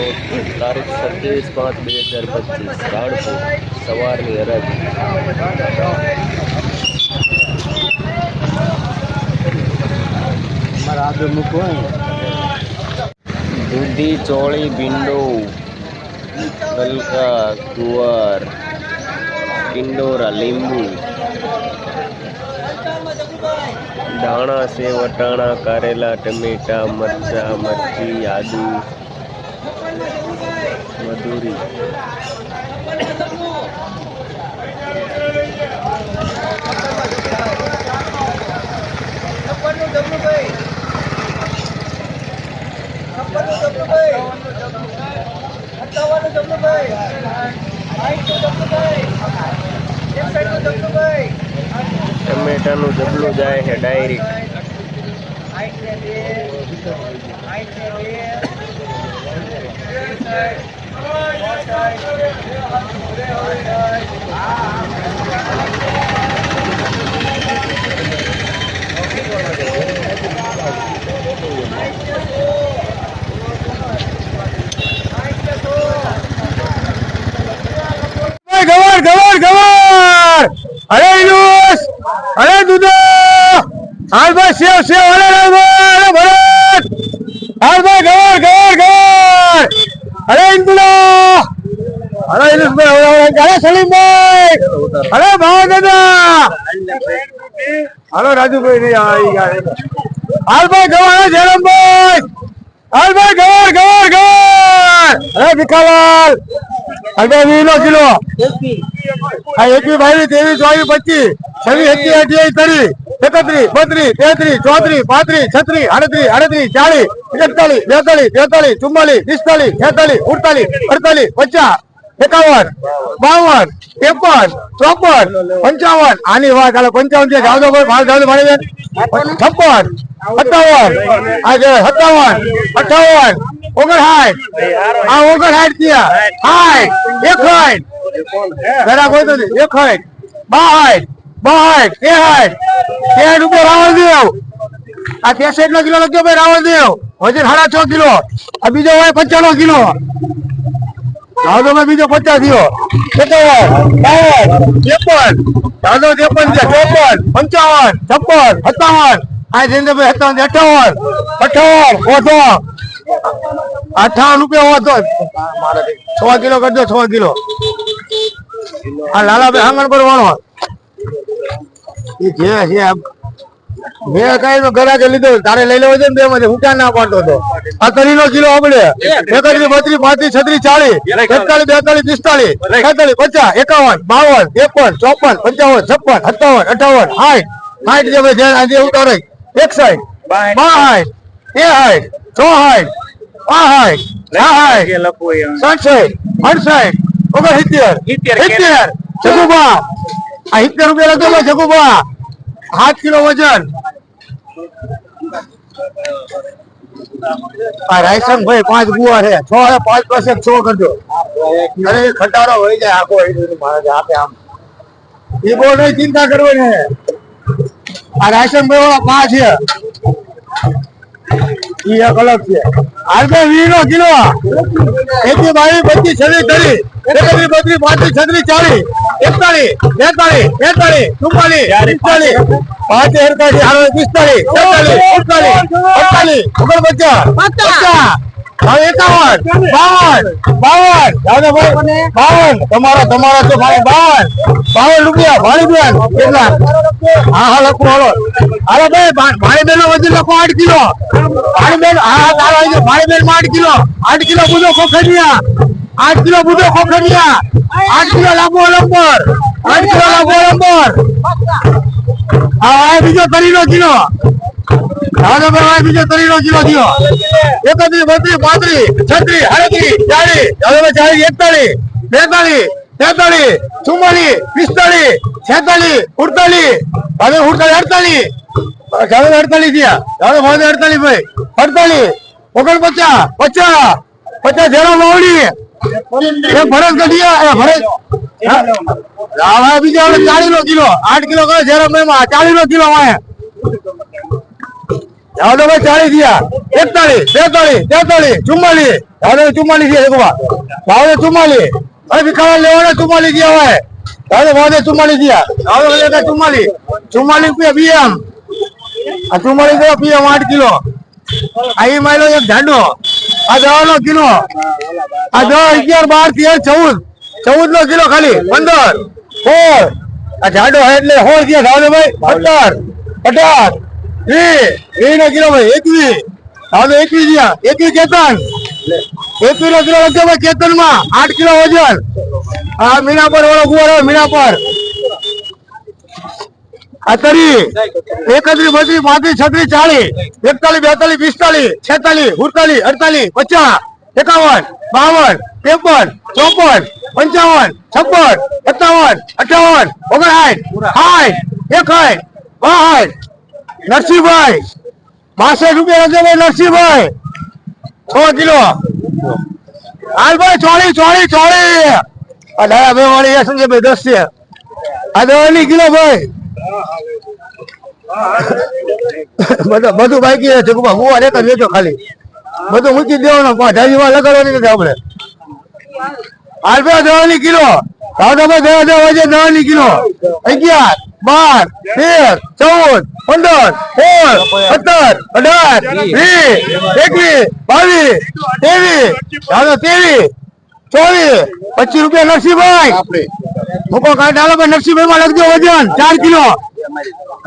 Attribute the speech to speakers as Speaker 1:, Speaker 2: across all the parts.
Speaker 1: Road તારીખ સત્યાવીસ પાંચ બે હજાર પચીસ રાણપુર સવારની હરાજી. દૂધી ચોળી ભીંડો ગલકા ગુવાર ટિંડોરા લીંબુ દાણા સેવ વટાણા કારેલા ટમેટા મરચા મરચી આદુ મધુરી ટમેટાનું જબલું જાય છે ડાયરેક્ટ
Speaker 2: ગવાર ગવાર ગવાર અરે ઇલુસ અરે દુધો હાલ ભાઈ સેવ સેવ હલે અરે ભરત હાલ ભાઈ ગવર ગવર ગવર અરે ઇન્દુલો અરે ઇન્દુભાઈ ભાઈ અરે સલીમભાઈ. અરે ભાવ દાદા હાલો રાજુભાઈ નહીં આવી ગયા હાલ ભાઈ ગવર અરે જયરામભાઈ. હાલ ભાઈ ગવર ગવર ગવર અરે ભીખાલાલ. અરે વીનો કિલો. હા એકવી ભાઈ તેવી ચોવીસ પચીસ. છવ્વીસ એકવીસ અઠ્યાવીસ ત્રીસ એકત્રીસ, બત્રીસ, તેત્રીસ, ચોત્રીસ, પાંત્રીસ, છત્રીસ, આડત્રીસ આડત્રીસ ચાલીસ એકતાલીસ બેતાલીસ તેતાલીસ ચુમ્માલીસ પિસ્તાલીસ છેતાલીસ ઉડતાલીસ અડતાલીસ પચાસ, એકાવન, બાવન, ત્રેપન, ચોપન, પંચાવન, આની વાત હાલે પંચાવન છે, જાવજો ભાઈ માલ જાવજો ભાઈ છપ્પન, સત્તાવન, આ જે સત્તાવન, અઠાવન, ઓગણસાઠ, આ ઓગણસાઠ થયા. સાઠ એકસાઠ ઘરા કોઈ તો એકસાઠ બાસઠ બાસઠ તેસઠ તેસઠ રૂપિયા રાવણ દેવ આ તેસઠ નો કિલો લખ્યો ભાઈ રાવણ દેવ વજન સાડા છ કિલો. આ બીજો હોય પંચાણું કિલો. દાદો બીજો પચાસ થયો. ત્રેપન. દાદો ત્રેપન છે, ચોપન, પંચાવન, છપ્પન, સત્તાવન. આ જિંદભાઈ સત્તાવન અઠાવન અઠાવન ઓછો. અઠાવન રૂપિયા ઓછો. છ કિલો કરજો, છ કિલો. આ લાલાભાઈ આંગણ પર વાળો એ છે આમ. મેં કઈ તો ઘરાકે લીધો. તારે લઈ લેવો છે ને બે હું ક્યાં ના પાડતો હતો આ તરી નો કિલો આપણે એકત્રીસ બત્રીસ પાંત્રીસ છત્રીસ ચાલીસ એકતાલીસ બેતાલીસ પિસ્તાલીસ છેતાલીસ પચાસ એકાવન બાવન ત્રેપન ચોપન પંચાવન છપ્પન સત્તાવન અઠાવન સાઠ સાઠ જે જે ઉતારે એકસાઠ બાસઠ તેસાઠ ચોસાઠ પાસઠ સાઠ સડસઠ અડસઠ. ઓગણસિત્તેર. સિત્તેર જગુબા આ રૂપિયા લખો ભાઈ જગુબા સાત કિલો વજન. આ રાયસન ભાઈ પાંચ ગુવા છે. છ હે પાંચ પાસે છ કરજો અરે ખટારો હોય જાય આખો આપે આમ. એ બહુ નહીં ચિંતા કરવાની આ રાયસન ભાઈ વાળા પાંચ છે. ઈ એક અલગ છે. આરબે વી નો કિલો. એકી બાવીસ પચીસ છવ્વીસ ત્રીસ એકત્રીસ બત્રીસ પાંત્રીસ છત્રીસ ચાલીસ એકતાલીસ બેતાલીસ તેતાલીસ ચુમ્માલીસ પિસ્તાલીસ. પાંચ એડતાલીસ આરો પિસ્તાલીસ તેતાલીસ અડતાલીસ અડતાલીસ ઓગણપચાસ પચાસ. હવે એકાવન બાવન બાવન. દાદાભાઈ બાવન. તમારો ભાઈ બાવન. રૂપિયા ભાઈ બેન. કેટલા? હા હા, લખો, હાલો. હાલો ભાઈ ભાઈ બેન વજન લખો આઠ કિલો. ભાઈ બેન, હા હા તારો આવી ગયો. ભાઈ બેન આઠ કિલો. આઠ કિલો બુધો ખોખરિયા. આઠ કિલો બુધો ખોખરિયા. આઠ કિલો લાંબો લંબર. આઠ કિલો લાંબો લંબર. હા બીજો તરીનો કિલો. દાદા ભાઈ બીજો તરીનો કિલો થયો. એકત્રીસ, બત્રીસ, પાંત્રીસ, છત્રીસ આડત્રીસ ચાલીસ ભાઈ ચાલીસ એકતાલીસ બેતાલીસ તેતાલીસ ચુમ્માલીસ પિસ્તાલીસ છેતાલીસ ઉડતાલીસ હવે ઉડતાલીસ અડતાલીસ ચાલો અડતાલીસ થયા. ચાલો ભાવે અડતાલીસ ભાઈ. અડતાલીસ ઓગણપચાસ, પચાસ પચાસ ઝેરો માવડી એ ભરત ગઢિયા ભરત. બીજા ચાલીસ નો કિલો આઠ કિલો કરે ઝેરો ચાલીસ નો કિલો વાય ભાઈ, ચાલીસ થયા. એકતાલીસ, બેતાલીસ, તેતાલીસ, ચુમ્માલીસ. દાદા ચુમ્માલીસ થયા, એકવાર. ભાવે ચુમ્માલીસ. હવે ભીખાવા લેવાના ચુમ્માલીસ ગયા હોય. દાદા ભાવે ચુમ્માલીસ દાદા લેતા ચુમ્માલીસ. ચુમ્માલીસ રૂપિયા પીએમ. આ ચુમ્માલીસ રૂપિયા પીએમ આઠ કિલો. ઈ માયલો એક ઝાંડો આ દવાનો કિલો. આ દસ અગિયાર, બાર, તેર, ચૌદ. ચૌદ નો કિલો ખાલી. પંદર. સોળ. આ ઝાડો એટલે સોળ ધાવજો ભાઈ, સત્તર. અઢાર. વીસ કિલો ભાઈ, એકવી. ધાવજો એકવી ગયા. એકવી કેતન. એકવી નો કિલો લખજો ભાઈ કેતનમાં આઠ કિલો વજન. આ મીનાપર વાળો ઓળો ગુવાર હોય મીના પર આ તરી. એકત્રીસ, બત્રીસ, પાંત્રીસ, છત્રીસ, ચાલીસ. એકતાલીસ, બેતાલીસ, પિસ્તાલીસ, છેતાલીસ, સુડતાલીસ, અડતાલીસ, પચાસ, એકાવન, બાવન, ત્રેપન, ચોપન, પંચાવન, છપ્પન, સત્તાવન, અઠાવન, ઓગણસાઠ, સાઠ, એકસાઠ, બાસઠ નરસિંહભાઈ, બાસઠ રૂપિયા રજે નરસિંહભાઈ. છ કિલો. હાલ ભાઈ ચોળી ચોળી ચોળી. આ બે વાળી એ સંજયભાઈ દસ છે. આ દવાની કિલો ભાઈ. બધું બધું બાકી છે. ટૂંકમાં ગુવાર એક જ વેચો ખાલી. બધું મૂકી દેવાનું. પણ જાજીમાં લગાડવાની નથી આપણે. આલ્ફા દવાની કિલો. દાદાભાઈ દવા દેવા છે દવાની કિલો. અગિયાર બાર તેર ચૌદ પંદર સોળ સત્તર અઢાર વીસ એકવીસ બાવીસ ત્રેવીસ ત્રેવીસ ચોવીસ પચીસ રૂપિયા નરસિંહભાઈ. મૂકો કાંઈ ડાલો ભાઈ નરસિંહભાઈ માં લખજો વજન. ચાર કિલો.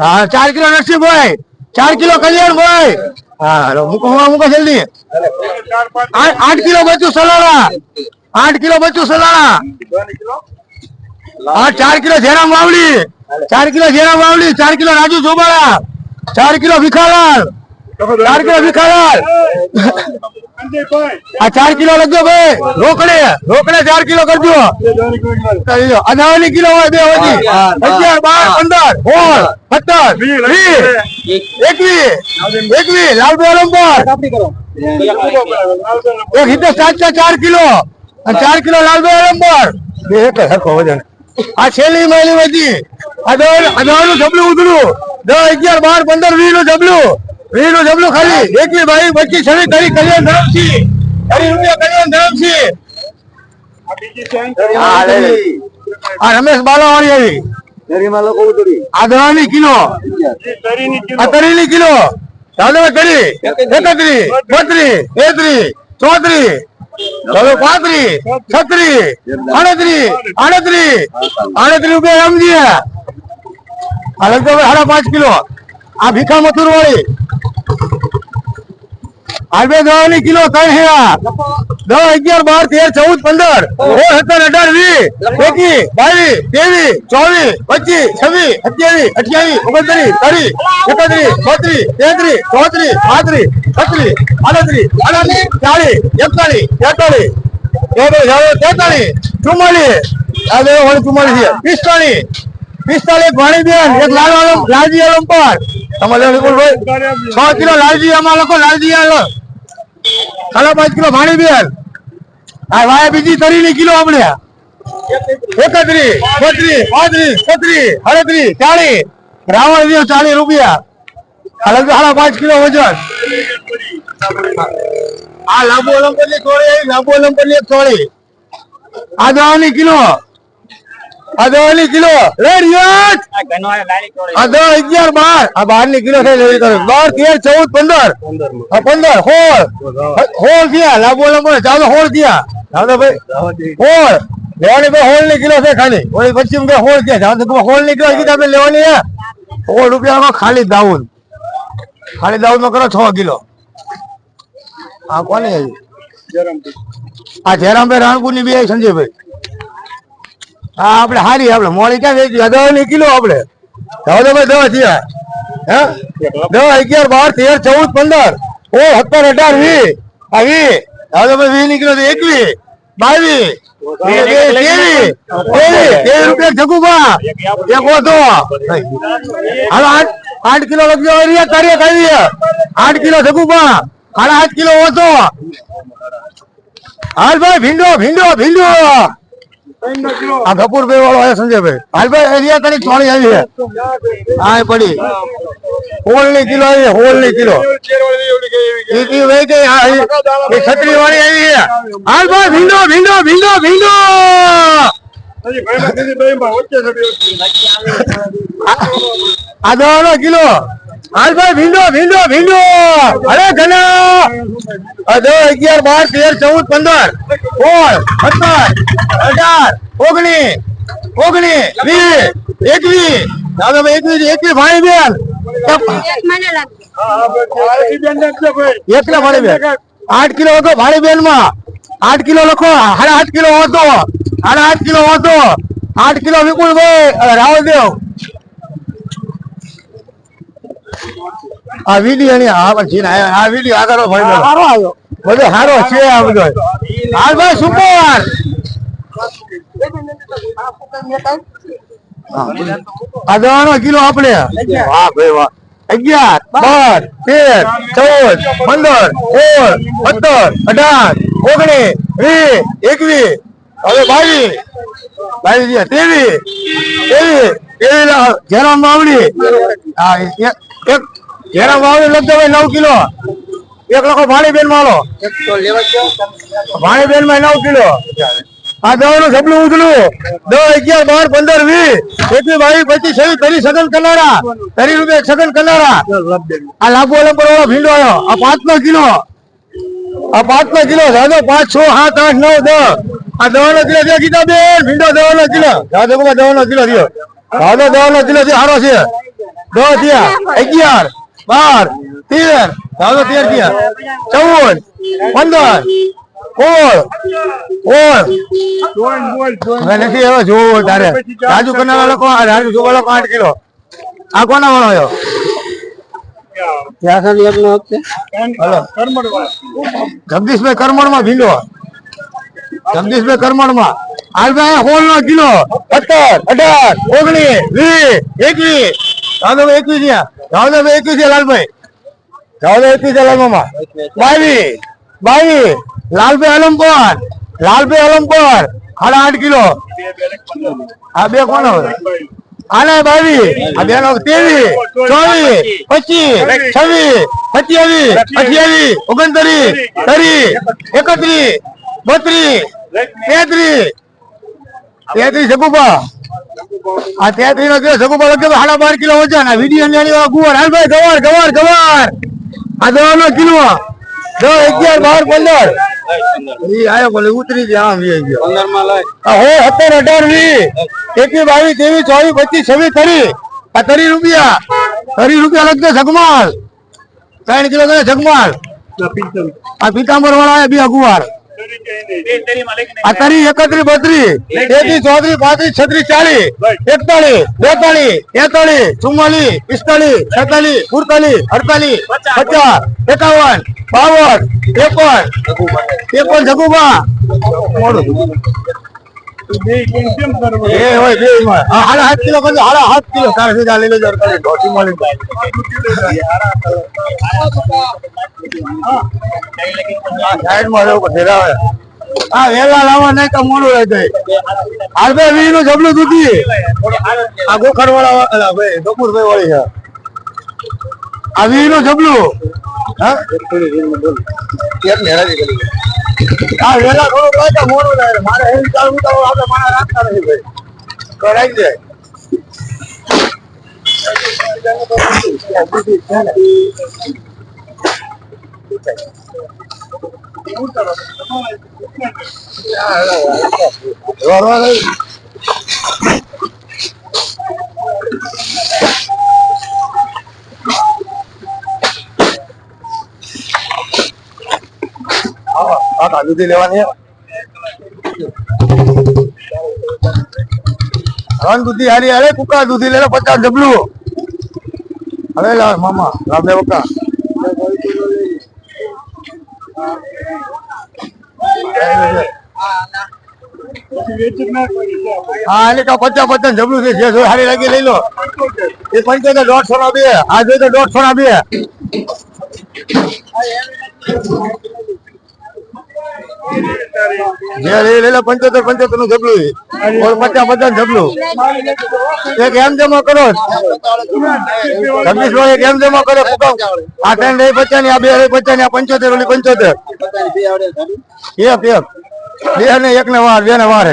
Speaker 2: હા ચાર કિલો નરસિંહભાઈ. ચાર કિલો કલ્યાણભાઈ. હા મૂકો, મૂકો જલ્દી. આઠ કિલો બચ્યું સલાડા આઠ કિલો બચ્ચું સલાડા હા, ચાર કિલો જેરામ વાવડી. ચાર કિલો જેરામ વાવડી, ચાર કિલો રાજુ જોબાળા, ચાર કિલો ભીખાલાલ, ચાર કિલો ભીખાલાલ. આ ચાર કિલો લખજો ભાઈ રોકડે રોકડે ચાર કિલો કરજો. દવાની કિલો હોય બે વધી અગિયાર, બાર, પંદર, સોળ, સત્તર, વીસ, એકવીસ એકવીસ, લાલભાઈ એક હિતેશ ચાર કિલો. અને ચાર કિલો બે એક સરખો વજન આ છેલ્લી માયલી વધી. આ જબલું દસ અગિયાર બાર પંદર વીસનું જબલું. વીસનું જબલું ખાલી. એકવી બાવીસ પચીસ છવ્વીસ તારીખ કલ્યાણ ધરમસી તારી રૂપિયા કલ્યાણ ધરમસી આ રમેશ બાલાવાળી આવી. કિલો. આ કિલો. દાદા કરી. તેત્રીસ ચોત્રીસ. હવે પાંત્રીસ છત્રીસ આડત્રીસ આડત્રીસ આડત્રીસ રૂપિયા સમજીએ આ લગભગ સાડા પાંચ કિલો આ ભીખા મથુર વાળી આલબે દવાની કિલો ત્રણ હેરા દસ અગિયાર બાર તેર ચૌદ પંદર સોળ સત્તર અઢાર વીસ એકવીસ બાવીસ ત્રેવીસ ચોવીસ પચીસ છવ્વીસ સત્યાવીસ અઠ્યાવીસ ઓગણત્રીસ ત્રીસ એકત્રીસ બત્રીસ તેત્રીસ ચોત્રીસ પાંત્રીસ છત્રીસ આડત્રીસ આડત્રીસ ચાલીસ એકતાલીસ તેતાલીસ તેતાલીસ ચુમ્માલીસ આ બે વળી ચુમ્માલીસ છે. પિસ્તાલીસ ભાણીબેન એક છ કિલો લાલજી આમાં લખો, લાલજી આલમ સાડા પાંચ કિલો ભાણીબેન આ બીજી તરીની કિલો આપણે. એકત્રીસ બત્રીસ પાંત્રીસ, છત્રીસ, અડત્રીસ ચાલીસ રાવણ દેવ ચાલીસ રૂપિયા. સાડા પાંચ કિલો વજન. આ લાંબો લંબરની આવી લાંબો લંબરની ચોળી આ દવાની કિલો. આ દવાની કિલો. અગિયાર બાર. આ બારની કિલો બાર, તેર, ચૌદ, પંદર. પંદર, હોળ. હોળ થયા લાંબો લંબર ચાલો હોળ થયા ચાલો ભાઈ, હોળ. લેવાની ભાઈ સોળની કિલો છે ખાલી. ઓલી પશ્ચિમ હોળ સોળ છે સોળની કિલો આપણે લેવાની હે? સોળ રૂપિયામાં ખાલી દાઉન. ખાલી દાઉન નો કરો છ કિલો. આ કોની આવી આ જયરામભાઈ રાણપુરની બે સંજયભાઈ. હા આપણે હારી આપણે મોડી ક્યાં વેચી? દવા ની કિલો આપણે. દવા ભાઈ દવા થયા. હે? દવા અગિયાર બાર તેર ચૌદ પંદર. ઓ સત્તર અઢાર વીસ. આ વીસ. દવા ભાઈ વીસની કિલો તો એકવીસ. બાવીસ. ત્રેવીસ. ત્રેવીસ. ત્રેવીસ રૂપિયા જગુબા એક ઓછો હાલો આઠ આઠ કિલો લખજો. રિયા કાર્ય કરી આઠ કિલો જગુબા સાડા આઠ કિલો ઓછો. હાલ ભાઈ, ભીંડો ભીંડો ભીંડો. આ કપૂરભાઈ વાળો આવ્યો સંજયભાઈ હાલભાઈ એરિયા તારી ચોળી આવી છે. હા પડી. હોલની કિલો. હોલની કિલો છત્રી આવી છે. ભીંડો ભીંડો ભીંડો ભીંડો. આ દવાનો કિલો. હાલભાઈ ભીંડો ભીંડો ભીંડો અરે ઘણા. દસ, અગિયાર, બાર, તેર, ચૌદ, પંદર. સોળ, સત્તર, અઢાર, ઓગણીસ ઓગણીસ, વીસ, એકવીસ. દાદા ભાઈ, એકવીસ એકવીસ ભાઈ બેન. એકલા ભાડે બેન. આઠ કિલો હતો ભાડે બેનમાં આઠ કિલો લખો. સાડા આઠ કિલો હતો સાડા આઠ કિલો હતો આઠ કિલો વિપુલભાઈ રાવલદેવ. આ વીડિયો ની હા પણ છે ને, આ વીડિયો આગળ ભાઈ સારો આવ્યો. બધો સારો છે આ બધો. હાલ ભાઈ સુપર. આ કિલો આપણે વાહ ભાઈ વાહ. અગિયાર બાર તેર ચૌદ પંદર સોળ સત્તર અઢાર ઓગણીસ વીસ એકવીસ. હવે બાવીસ. બાવીસ ત્રેવીસ. ત્રેવીસ. ત્રેવીસ લા- આવડી. હા એક ઘેરા માવડી લગતો ભાઈ નવ કિલો. એક લખો ભાણી બેન માલો ભાણી બેનમાં નવ કિલો. આ દવા નું સબલું ઉજળું. દસ અગિયાર બાર પંદર વીસ. એકવીસ બાવીસ પચીસ છવ્વીસ તરી સગન કલારા. તરી રૂપિયા સગન કલારા. આ લાભો અલંબર વાળો ભીંડો આવ્યો. આ પાંચ નો કિલો. આ પાંચ નો કિલો. સાધો પાંચ છ સાત આઠ નવ દસ. આ દવા નો કિલો છે ગીતા બેન ભીંડો દવા નો કિલો. સાધો કુમાર દવા નો કિલો થયો. સાધો દવા નો કિલો છે સારો છે. દસ થયા અગિયાર બાર તેર દાદો તેર થયા ચૌદ પંદર સોળ સોળ નથી હવે જોવું તારે. રાજુ કનાલા લોકો રાજુ જોવા લોકો આઠ કિલો. આ કોના વાળો આવ્યો? જગદીશભાઈ કરમણમાં ભીંડો. જગદીશભાઈ કરમણમાં હાલભાઈ હોલ નો કિલો. સત્તર અઢાર ઓગણીસ વીસ એકવીસ. રાવદાભાઈ એકવીસ થયા રાવદાભાઈ એકવીસ લાલભાઈ. રાવદાભાઈ એકવીસ લાલમામા બાવીસ. બાવી લાલભાઈ અલમપર લાલભાઈ અલમપર સાડા આઠ કિલો. આ બે કોણ આના બાવીસ. આ બે નો તેવી ચોવી પચીસ. છવ્વીસ. સત્યાવીસ અઠ્યાવીસ. ઓગણત્રીસ. ત્રીસ. એકત્રીસ. બત્રીસ. તેત્રીસ. તેત્રીસ સગુબા આ તેત્રી નો કિલો સગુબા લખ્યો તો સાડા બાર કિલો વજન. આ વીડિયો લેણી ગુવાર. હાલ ભાઈ ગવાર ગવાર ગવાર. આ દવા નો કિલો. દસ અગિયાર બાર પંદર. ઈ આયો બોલે ઉતરી ગયા આમ ઈ ગયો. આ હો સત્તર અઢાર વી એકવીસ બાવીસ ત્રેવીસ ચોવીસ પચીસ છવ્વીસ તરી આ તરી રૂપિયા. તરી રૂપિયા લગતો જગમાલ ત્રણ કિલો કરે જગમાલ આ પીતાંબર વાળા બે અગુવાર આ એકત્રી એકત્રીસ બત્રીસ તેત્રીસ ચોત્રીસ પાંત્રીસ, છત્રીસ, ચાલીસ એકતાલીસ બેતાલીસ તેતાલીસ ચુમ્માલીસ પિસ્તાલીસ છેતાલીસ સુડતાલીસ, અડતાલીસ, પચાસ, એકાવન, બાવન ત્રેપન ત્રેપન જગુબા. મોડું એ હોય બે માં હા હાડા સાત કિલો કરજો. હાડા સાત કિલો. તારે સીધા લઈ લેજો કરી ઢોસી મળી સાઈડમાં રહેવું પડશે રાવે. હા વેલા લાવવા નહીં તો મોડું રહી જાય. હાલ વી નું જબલું દૂધી. આ ગોખર વાળા અલા ભાઈ વાળી છે. આ વી નું જબલું. હા? હા, વેલા થોડું કહે મોડું રહે મારે હેલ્થ ચાલુ તો આપણે રાખતા નથી ભાઈ. રાખી જાય? હા દૂધી લેવાની રન દૂધી હારી, અરે કુકા દૂધી લે પચાસ ડબલું હવે લાવ મામા રામદેવ બકા હા, એટલે તો પચાસ પચાસ જબલું છે. જોઈ હારી લાગી લઈ લો. એ પંચોતેર દોઢસો ના બે આ જોઈ તો દોઢસો ના બે પંચોતેર પંચોતેરનું જબલું પચાસ પચાસ જબલું. એક એમ જમા કરો. છવ્વીસ એક એમ જમા કરો આ ત્રણ રહી પચાસ, આ બે રહી પચાસ, આ પંચોતેર ઓલી પંચોતેર. એક એક. બે ને એક ને વાર, બે ને વાર.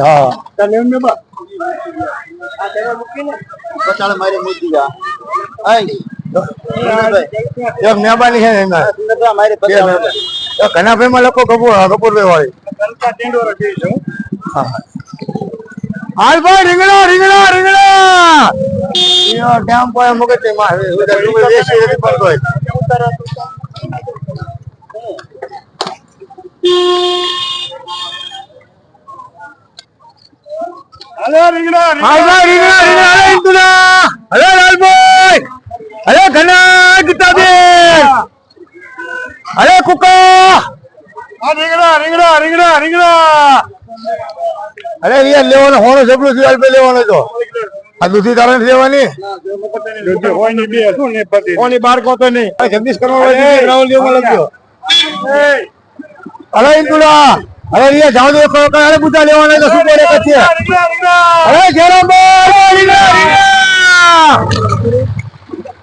Speaker 2: હા. એક મહેરબાની છે ને એમના બે મહેરબાની. તો ઘણા લખો કપૂર કપૂરભાઈ વાળી. હાલ ભાઈ રીંગણા રીંગણા રીંગણા ઈયો ડેમ મુકે તે માં બેસી નથી પડતો હોય. હાલ ભાઈ રીંગણા રીંગણા અરે લાલભાઈ અરે ઘના ગીતાબેન અરે કુકા! રીંગણા રીંગણા રીંગણા રીંગણા! અરે યાર લેવાનો હોનો જબલું દિવાલ પે લેવાનો તો આ દૂધી તારે લેવાની? કોની બાર કોતો નહીં. જગદીશ કરવા રાહુલ લેવા લાગ્યો અરે. ઇન્દુડા અરે રિયા જાવ દે કરો અરે બુટા લેવાના તો શું બોલે પછી? અરે જયરામભાઈ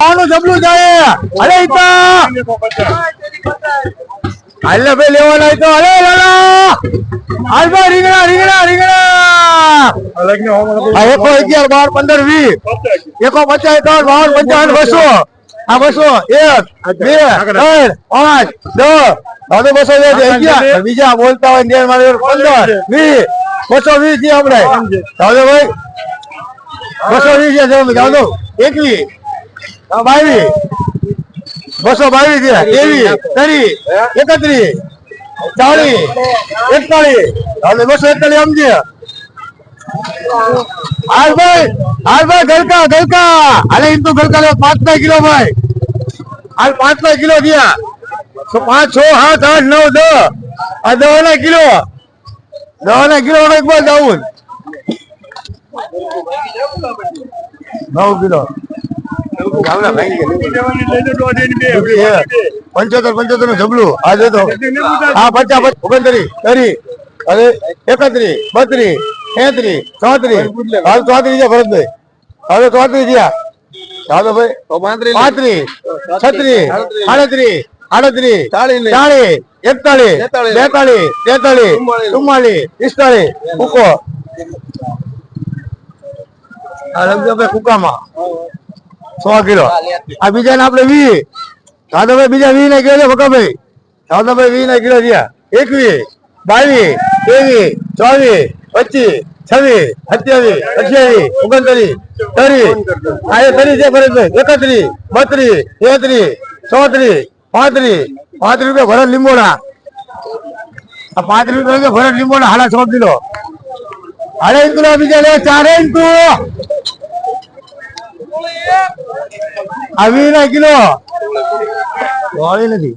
Speaker 2: આનું જબલું જાય. અરે ઈતા. હાલે ભાઈ લેવાના તો અરે લાલા. હાલ ભાઈ રીંગણા રીંગણા રીંગણા. આ એકો અગિયાર બાર પંદર વીસ. એકો પચાસ ત્રણ બાવન પંચાવન બસો. આ બસો. એક બે ત્રણ પાંચ દસ. હવે બસો અગિયાર. બીજા બોલતા હોય ને મારે પંદર વીસ. બસો વીસ છે આપણે જાઓ ભાઈ. બસો વીસ છે એકવીસ. બાવીસ બસો બાવીસ છે. ત્રેવીસ ત્રીસ એકત્રીસ ચાલીસ એકતાલીસ. હવે બસો એકતાલીસ સમજે. હાલ ભાઈ હાલ ભાઈ ગલકા ગલકા. હાલે એમ તો ગલકા પાંચ ના કિલો ભાઈ. હાલ પાંચ ના કિલો થયા. પાંચ છ સાત આઠ નવ દસ. આ દસ ના કિલો. દસ ના કિલો એક બાર જાવું નવ કિલો. પંચોતેર પંચોતેરનું જબલું. આ જો હા પચાસ ઓગણત્રીસ તરી અરે એકત્રીસ બત્રીસ તેત્રીસ ચોત્રીસ. હાલ ચોત્રીસ છે ભરતભાઈ હવે ચોત્રીસ થયા. ચાલો ભાઈ. પાંત્રીસ છત્રીસ સાડત્રીસ આડત્રીસ ચાલીસ એકતાલીસ બેતાલીસ તેતાલીસ ચુમ્માલીસ પિસ્તાલીસ કુકો લખજો ભાઈ કુકામાં સો કિલો. આ બીજા ને આપડે વી દાદાભાઈ બીજા વી ના કિલો ભકાભાઈ દાદાભાઈ વી ના કિલો થયા. એકવીસ, બાવીસ, ત્રેવીસ, ચોવીસ, પચીસ, છવ્વીસ, સત્યાવીસ, અઠ્યાવીસ, ઓગણત્રીસ ત્રીસ આ એ ત્રીસ છે ફરજભાઈ એકત્રીસ, બત્રીસ, તેત્રીસ, ચોત્રીસ, પાંત્રીસ. પાંત્રીસ રૂપિયા ભરત લીંબોડા. આ પાંત્રીસ રૂપિયા ભરત લીંબોડા હાડા સો કિલો. હાડે ઇંકુ બીજા લે, ચારે ઇંકુ આ વી ના કિલો ચોળી નથી.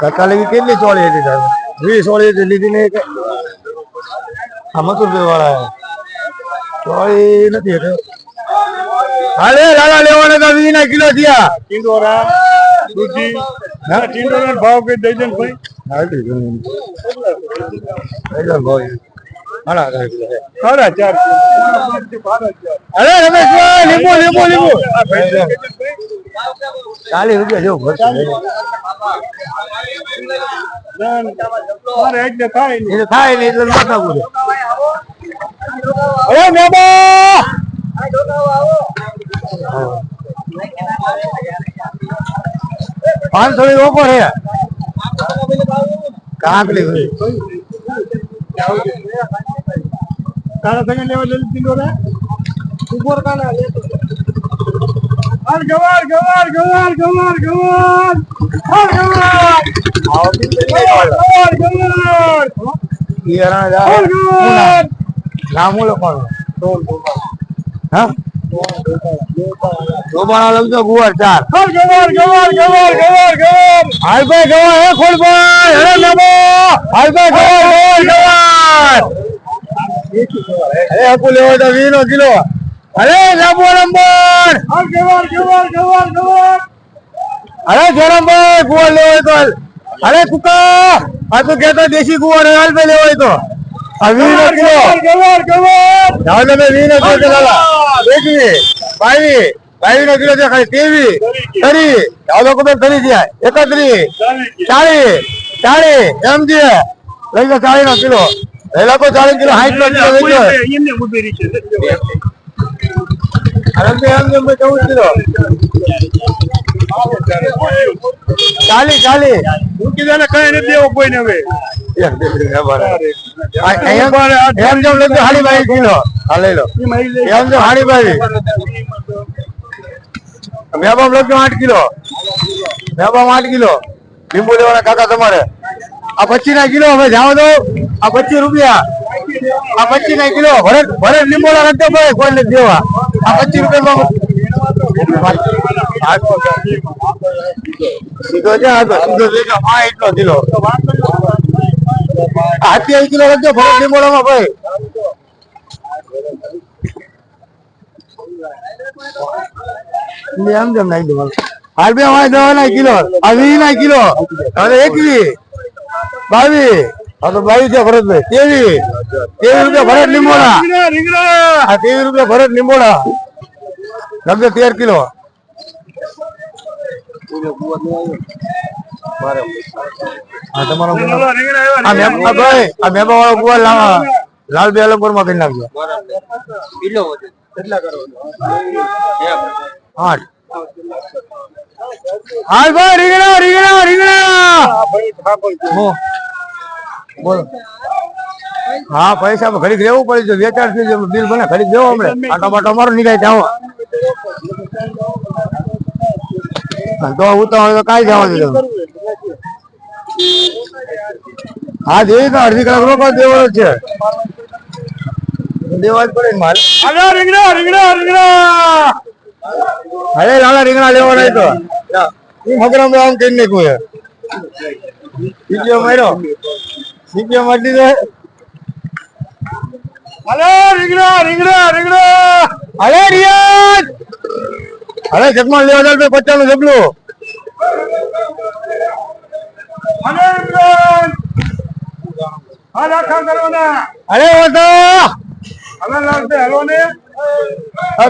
Speaker 2: કાકા લેવી કેટલી ચોળી હતી તારે વીસ ચોળી હતી લીધી ને આ રૂપિયા વાળા ચોળી નથી હાલે લાલા લેવાના તો વી ના કિલો થયા.
Speaker 3: ભાવ કઈ દઈ દે ભાઈ?
Speaker 2: હા. ભાઈ. છે.
Speaker 3: સાડા ચાર
Speaker 2: અરે રમેશભાઈ લીંબુ લીંબુ લીંબુ. ચાલીસ રૂપિયા જેવું ભરશે.
Speaker 3: થાય નહીં.
Speaker 2: એટલે માથા પૂરે અરે મેબા પાંચસો ની ઓફર છે. કાંકડી હોય.
Speaker 3: તારા સંગે લેવા લલિત કિલો રે ઉપર કાળા હાલ ગવાર ગવાર ગવાર ગવાર ગવાર. હાલ ગવાર. ગવાર ગવાર.
Speaker 2: ઈયરા જા.
Speaker 3: હાલ ગવાર.
Speaker 2: લખવાનું હા? ડોબાણા લખજો ગુવાર ચાર.
Speaker 3: હાલ ગવાર ગવાર ગવાર ગવાર ગવાર
Speaker 2: હાલ ભાઈ ગવાર હે ખોલભાઈ અરે નમો. હાલ ભાઈ ગવાર ગવાર ગવાર અરે હકુ લેવો તો વીનો કિલો. અરે લાંબો નંબર
Speaker 3: હાલ ગવાર ગવાર ગવાર
Speaker 2: અરે જયરામભાઈ ગુવાર લેવો તો અરે કુકા આ તો કેતા દેશી ગુવાર હાલ બે લેવો હોય તો. આ વીસ નો કિલો ચાલો એકવી નો કિલો છે ખાલી તેવી. તરી લોકો તરી એકત્રીસ. ચાલીસ. ચાલીસ. એમ છે. લઈ લો ચાલીસ નો કિલો. લઈ લો ચાલીસ કિલો સાઠ નો કિલો ચાલીસ ચાલીસ.
Speaker 3: મૂકી દે ને કઈ નથી દેવો કોઈને હવે.
Speaker 2: મેબામ લખજો આઠ કિલો. મેબામ આઠ કિલો. લીંબુ લેવાના કાકા તમારે. આ પચીસ ના કિલો હવે જાવ દો. આ પચીસ રૂપિયા. આ પચીસ ના કિલો. ભરત ભરત લીંબોડા લખજો ભાઈ કોઈ નથી દેવા. આ પચીસ રૂપિયા સીધો છે આ તો સીધો હા એટલો કિલો. હાથી એક કિલો લખજો ભરત લીંબોડામાં ભાઈ. એમ જેમ નાખી દો હાલ? બે વાય દવા ના કિલો, આ વી ના કિલો, હવે એકવી બાવીસ. હા તો બાવીસ છે ભરતભાઈ તેવી તેવી રૂપિયા ભરત લીંબોડા
Speaker 3: રીંગણા
Speaker 2: તેવી રૂપિયા ભરત લીંબોડા લગભગ તેર કિલો. હા તમારો આ મેબા ભાઈ આ મેબા વાળો ગુવાર લાવા. લાલ બે અલંગપુરમાં કરી નાખજો. આઠ હાલ. ભાઈ રીંગણા રીંગણા રીંગણા હો. બોલો. હા પૈસા ખરીદ લેવું પડે છે. વેચાણ થઈ બિલ બને ખરીદ દેવો હમણે. આટો બાટો મારો નીકળે જાઓ તો ઉતાવળ તો કાંઈ જવા દીધું. હા દેવી તો અડધી કલાક રોકો દેવો જ છે. દેવા જ પડે માલ
Speaker 3: આલા રીંગણા રીંગણા રીંગણા!
Speaker 2: અરે લાલા રીંગણા લેવાના તો. હું મગરામ આમ કરી નાખ્યું છે. બીજો માર્યો. બીજો મારી દીધો
Speaker 3: આલા રીંગણા રીંગણા રીંગણા!
Speaker 2: અરે રિયાજ અરે જગમાં લેવા જાય પચાસનું જબલું.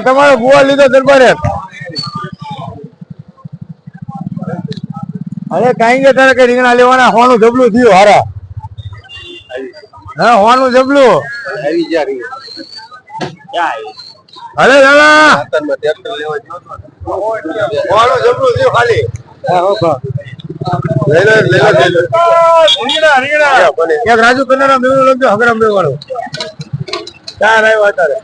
Speaker 2: તમારો ગુવા લીધો દરબારે. અરે કાંઈ કે તારે કઈ રીંગણા લેવાના? હોવાનું જબલું થયું હારા. હા હોવાનું જબલું. અરે દાદા! હોવાનું જબલું થયું ખાલી. રાજુ કન્નાના મેળો લખજો હગરામ બે વાળો. ચાર આવ્યો અત્યારે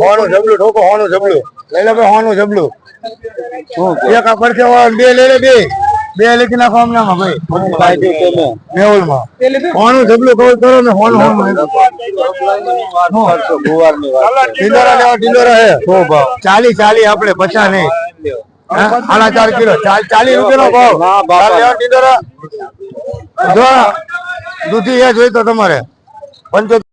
Speaker 2: હોવાનું જબલું ઠોકો હોવાનું જબલું. લઈ લે ભાઈ હોવાનું જબલું. એક આ પડખે બે લઈ લે બે. બે લખી નાખો અમને આમાં ભાઈ. મેહુલમાં. હોવાનું જબલું કવર કરો ને હોનું હોનું. ઢીંડોરા લેવા ઢીંડોરા હે. ચાલી ચાલી આપણે પચાસ નહીં? સાડા ચાર કિલો. ચાલ- ચાલીસ ભાવ. લેવા ઢીંડોરા જો દૂધી એ જોઈ તો તમારે. પંચોતેર